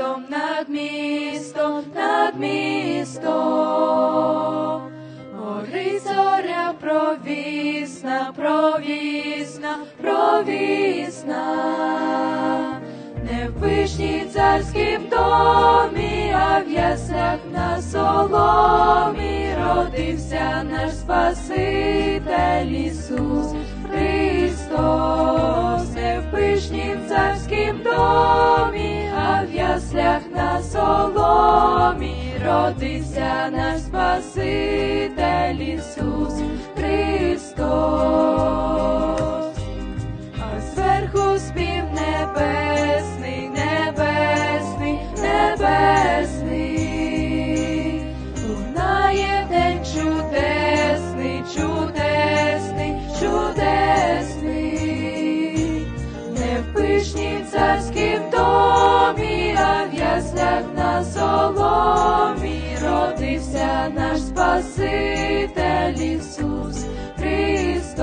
містом, над містом, над містом. Горить зоря провісна, провісна, провісна. Не в вишні царськім домі, а в яслях на соломі родився наш Спаситель в на соломі родився наш Спаситель Ісус Христос. А зверху спів небесний, небесний, небесний, лунає день чудесний, чудесний, чудесний, не в царськім наш Спаситель Ісус Христос,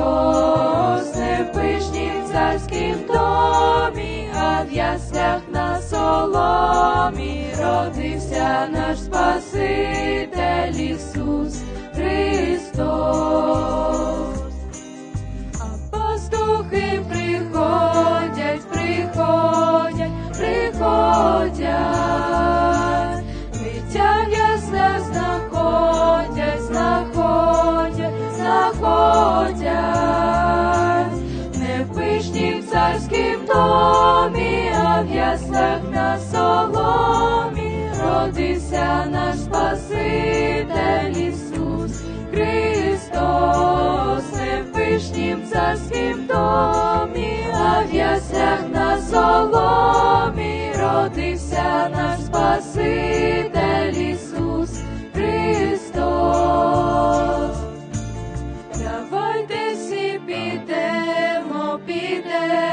не в пишнім царськім домі, а в яслях на соломі родився наш Спаситель Ісус яслах на соломі родився наш Спаситель Ісус Христос, не в пишнім царськім домі, а в яслях на соломі родився наш Спаситель Ісус Христос. Давайте всі підемо, підемо,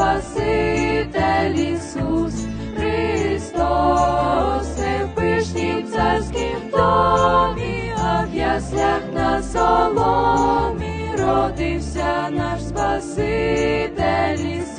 Спаситель Ісус Христос, не в пишнім царськім домі, а в яслях на соломі родився наш Спаситель Ісус